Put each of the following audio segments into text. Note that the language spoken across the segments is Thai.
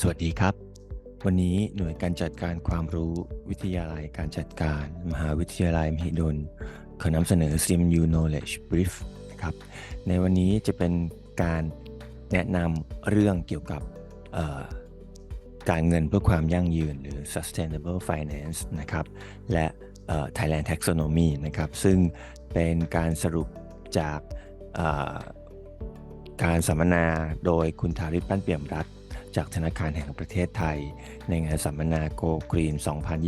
สวัสดีครับ วันนี้หน่วยการจัดการความรู้วิทยาลัยการจัดการ มหาวิทยาลัยมหิดล ขอนำเสนอ CMU Knowledge Brief นะครับ ในวันนี้จะเป็นการแนะนำเรื่องเกี่ยวกับการเงินเพื่อความยั่งยืนหรือ sustainable finance นะครับ และ Thailand Taxonomy นะครับ ซึ่งเป็นการสรุปจากการสัมมนาโดยคุณธาริศปั้นเปี่ยมรัฐ จากธนาคารแห่งประเทศไทย ในงานสัมมนา Go Green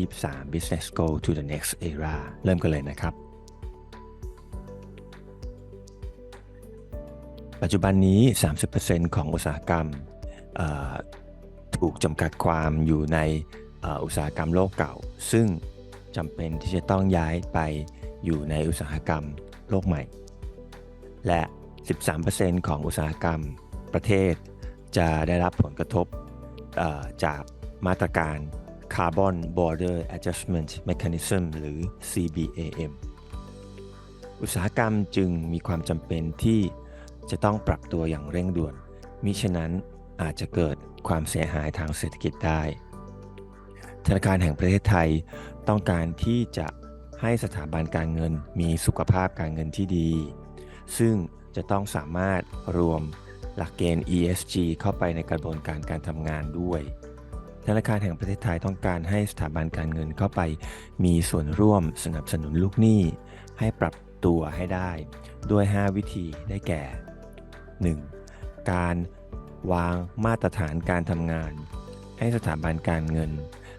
2023 Business Go to the Next Era เริ่มกันเลยนะครับ ปัจจุบันนี้ 30%ของอุตสาหกรรมถูกจำกัดความอยู่ในอุตสาหกรรมโลกเก่า ซึ่งจำเป็นที่จะต้องย้ายไปอยู่ในอุตสาหกรรมโลกใหม่ และ 13%ของอุตสาหกรรมประเทศ จะได้รับผลกระทบจากมาตรการ Carbon Border Adjustment Mechanism หรือ CBAM อุตสาหกรรมจึงมีความจำเป็นที่จะต้องปรับตัวอย่างเร่งด่วน มิฉะนั้นอาจจะเกิดความเสียหายทางเศรษฐกิจได้ ธนาคารแห่งประเทศไทยต้องการที่จะให้สถาบันการเงินมีสุขภาพการเงินที่ดี ซึ่งจะต้องสามารถรวม หลักเกณฑ์ ESG เข้าไปในกระบวนการการทำงานด้วย ธนาคารแห่งประเทศไทยต้องการให้สถาบันการเงินเข้าไป มีส่วนร่วมสนับสนุนลูกหนี้ ให้ปรับตัวให้ได้ด้วย 5 วิธีได้แก่ 1. การวางมาตรฐานการทำงาน ให้สถาบันการเงิน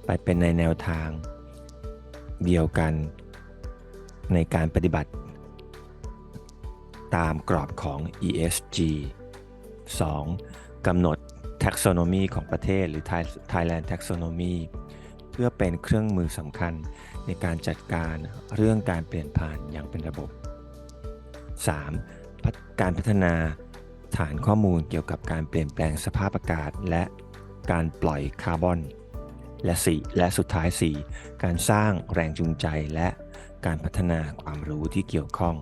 ไปเป็นในแนวทาง เดียวกัน ในการปฏิบัติ ตามกรอบของ ESG 2. กำหนด taxonomy ของประเทศหรือ Thailand taxonomy เพื่อเป็นเครื่องมือสำคัญในการจัดการเรื่องการเปลี่ยนผ่านอย่างเป็นระบบ 3. การพัฒนาฐานข้อมูลเกี่ยวกับการเปลี่ยนแปลงสภาพอากาศ และการปล่อยคาร์บอน และ 4 และสุดท้าย 4 การสร้างแรงจูงใจและการพัฒนาความรู้ที่เกี่ยวข้อง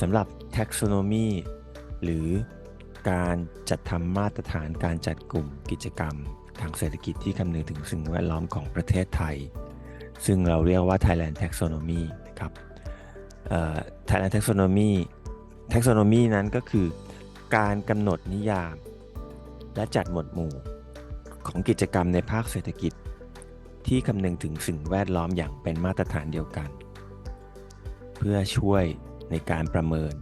สำหรับ taxonomy หรือการจัดทำมาตรฐานการจัดกลุ่มกิจกรรม ทางเศรษฐกิจที่คำนึงถึงสิ่งแวดล้อมของประเทศไทย ซึ่งเราเรียกว่า Thailand Taxonomy นะครับ Thailand Taxonomy Taxonomy นั้นก็คือการกำหนดนิยาม และจัดหมวดหมู่ของกิจกรรมในภาคเศรษฐกิจ ที่คำนึงถึงสิ่งแวดล้อมอย่างเป็นมาตรฐานเดียวกัน เพื่อช่วย ในการประเมิน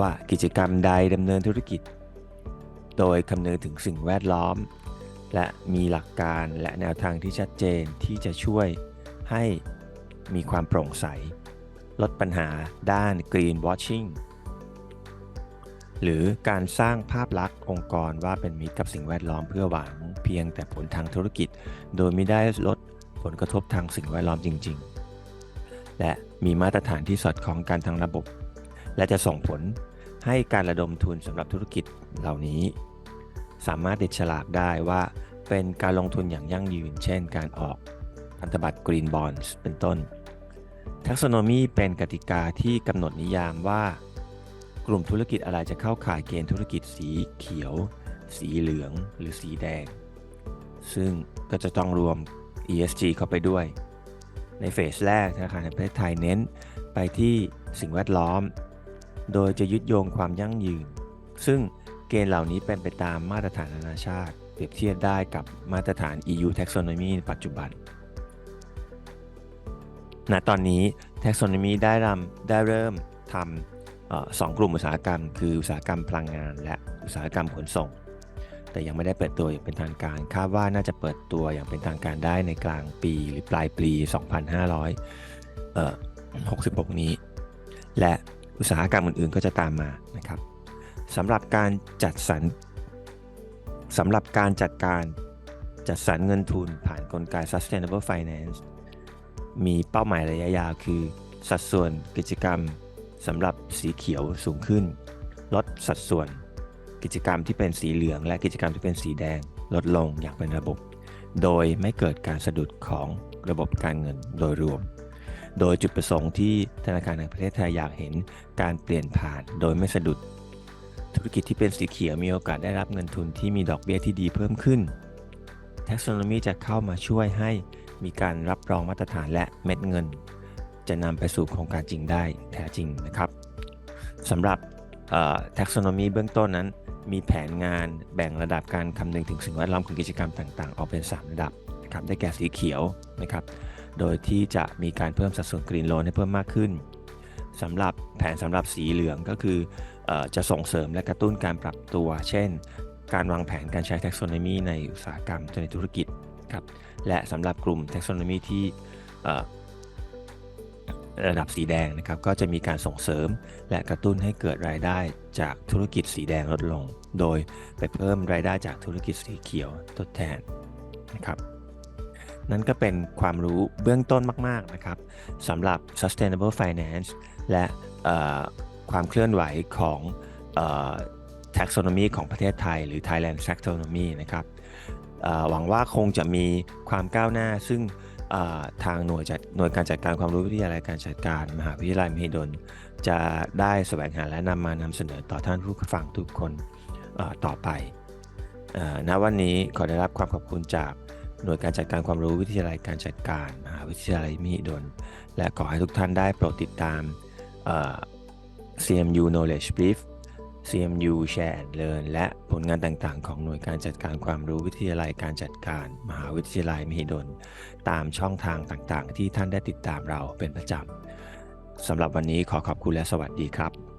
ว่ากิจกรรมใดดำเนินธุรกิจ โดยคำนึงถึงสิ่งแวดล้อม และมีหลักการและแนวทางที่ชัดเจนที่จะช่วยให้มีความโปร่งใส ลดปัญหาด้าน green washing หรือการสร้างภาพลักษณ์องค์กรว่าเป็นมิตรกับสิ่งแวดล้อมเพื่อหวังเพียงแต่ผลทางธุรกิจ โดยไม่ได้ลดผลกระทบทางสิ่งแวดล้อมจริง ๆ และมีมาตรฐานที่สอดคล้องกันทั้งระบบ และจะส่งผลให้การระดมทุนสำหรับธุรกิจเหล่านี้ สามารถติดฉลากได้ว่าเป็นการลงทุนอย่างยั่งยืน เช่น การออกพันธบัตร Green Bonds เป็นต้น Taxonomy เป็นกติกาที่กำหนดนิยามว่า กลุ่มธุรกิจอะไรจะเข้าข่ายเกณฑ์ธุรกิจสีเขียว สีเหลือง หรือสีแดง ซึ่งก็จะต้องรวม ESG เข้าไปด้วย ในเฟสแรกธนาคารแห่งประเทศไทยเน้น ไปที่สิ่งแวดล้อม โดยจะยึดโยงความยั่งยืน ซึ่งเกณฑ์เหล่านี้เป็นไปตามมาตรฐานนานาชาติ เปรียบเทียบได้กับมาตรฐาน EU Taxonomy ปัจจุบันณตอนนี้ Taxonomy ได้รำได้เริ่มทำออสองกลุ่มอุตสาหกรรม คืออุตสาหกรรมพลังงาน และอุตสาหกรรมขนส่ง แต่ยังไม่ได้เปิดตัวอย่างเป็นทางการ คาดว่าน่าจะเปิดตัวอย่างเป็นทางการได้ในกลางปีหรือปลายปี 2500เอ่อ66 นี้ และอุตสาหกรรมอื่นๆก็จะตามมานะครับสำหรับการจัดสรรสำหรับการจัดการจัดสรรเงินทุนผ่านกลไก sustainable finance มีเป้าหมายระยะยาวคือ สัดส่วนกิจกรรมสำหรับสีเขียวสูงขึ้น ลดสัดส่วน กิจกรรมที่เป็นสีเหลืองและกิจกรรมที่เป็นสีแดงลดลงอย่างเป็นระบบ โดยไม่เกิดการสะดุดของระบบการเงินโดยรวม โดยจุดประสงค์ที่ธนาคารแห่งประเทศไทยอยากเห็นการเปลี่ยนผ่านโดยไม่สะดุด ธุรกิจที่เป็นสีเขียวมีโอกาสได้รับเงินทุนที่มีดอกเบี้ยที่ดีเพิ่มขึ้น Taxonomy จะเข้ามาช่วยให้มีการรับรองมาตรฐานและเม็ดเงิน จะนำไปสู่โครงการจริงได้แท้จริงนะครับสำหรับเอ่อ taxonomy เบื้องต้นนั้น มีแผนงานแบ่งระดับการคำนึงถึงสิ่งแวดล้อมของกิจกรรมต่างๆ ออกเป็น 3 ระดับนะครับได้แก่สีเขียวนะครับโดยที่จะมีการเพิ่มสัดส่วนกรีนโลนให้เพิ่มมากขึ้นสำหรับแผนสำหรับสีเหลืองก็คือออจะส่งเสริมและกระตุ้นการปรับตัว เช่น การวางแผนการใช้ taxonomy ในอุตสาหกรรมในธุรกิจครับและสำหรับกลุ่ม taxonomy ที่ ระดับสีแดงนะครับก็จะมีการส่งเสริม และกระตุ้นให้เกิดรายได้จากธุรกิจสีแดงลดลง โดยไปเพิ่มรายได้จากธุรกิจสีเขียวทดแทนนะครับนั่นก็เป็นความรู้เบื้องต้นมาก ๆ นะครับสำหรับ sustainable finance และความเคลื่อนไหวของออ taxonomy ของประเทศไทย หรือ Thailand taxonomy นะครับหวังว่าคงจะมีความก้าวหน้าซึ่ง ทางหน่วยจัดหน่วยการจัดการความรู้วิทยาลัยการจัดการ มหาวิทยาลัยมหิดล จะได้แสวงหาและนำมานำเสนอต่อท่านผู้ฟังทุกคนต่อไปณวันนี้ขอได้รับความขอบคุณจากหน่วยการจัดการความรู้วิทยาลัยการจัดการมหาวิทยาลัยมหิดล และขอให้ทุกท่านได้โปรดติดตามเอ่อ CMU Knowledge Brief CMU Share and Learn และผลงานต่างๆ ของหน่วยการจัดการความรู้วิทยาลัยการจัดการ มหาวิทยาลัยมหิดล ตามช่องทางต่างๆ ที่ท่านได้ติดตามเราเป็นประจำสำหรับวันนี้ขอขอบคุณและสวัสดีครับ